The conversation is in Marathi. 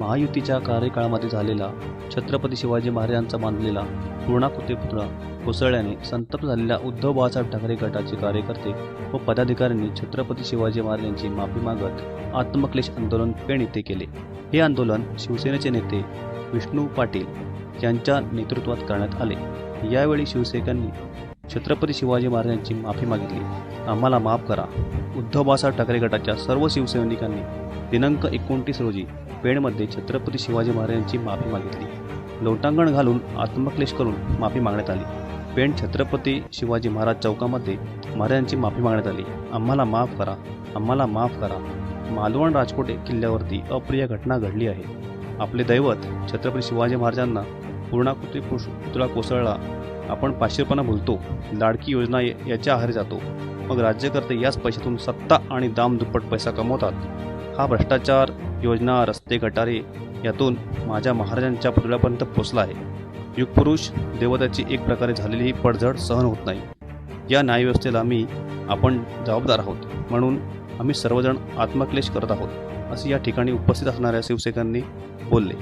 महायुतीच्या कार्यकाळामध्ये झालेला छत्रपती शिवाजी महाराजांचा बांधलेला पूर्णाकृती पुतळा कोसळल्याने संतप्त झालेल्या उद्धव बाळासाहेब ठाकरे गटाचे कार्यकर्ते व पदाधिकाऱ्यांनी छत्रपती शिवाजी महाराजांची माफी मागत आत्मक्लेश आंदोलन पेण येथे केले. हे आंदोलन शिवसेनेचे नेते विष्णू पाटील यांच्या नेतृत्वात करण्यात आले. यावेळी शिवसैनिकांनी छत्रपती शिवाजी महाराजांची माफी मागितली. आम्हाला माफ करा. उद्धव बाळासाहेब ठाकरे गटाच्या सर्व शिवसैनिकांनी दिनांक एकोणतीस रोजी पेणमध्ये छत्रपती शिवाजी महाराजांची माफी मागितली. लोटांगण घालून आत्मक्लेश करून माफी मागण्यात आली. पेण छत्रपती शिवाजी महाराज चौकामध्ये महाराजांची माफी मागण्यात आली. आम्हाला माफ करा. आम्हाला माफ करा. मालवण राजकोट किल्ल्यावरती अप्रिय घटना घडली आहे. आपले दैवत छत्रपती शिवाजी महाराजांना पूर्णाकृती पुतळा कोसळला. आपण पाचशेपणा बोलतो लाडकी योजना याच्या आहारी जातो. मग राज्यकर्ते याच पैशातून सत्ता आणि दाम दुप्पट पैसा कमवतात. हा भ्रष्टाचार योजना रस्ते गटारे यातून माझ्या महाराजांच्या पुतळ्यापर्यंत पोचला आहे. युगपुरुष देवताची एक प्रकारे झालेली ही पडझड सहन होत नाही. या न्यायव्यवस्थेला आम्ही आपण जबाबदार आहोत. म्हणून आम्ही सर्वजण आत्मक्लेश करत आहोत असे या ठिकाणी उपस्थित असणाऱ्या शिवसैनिकांनी बोलले.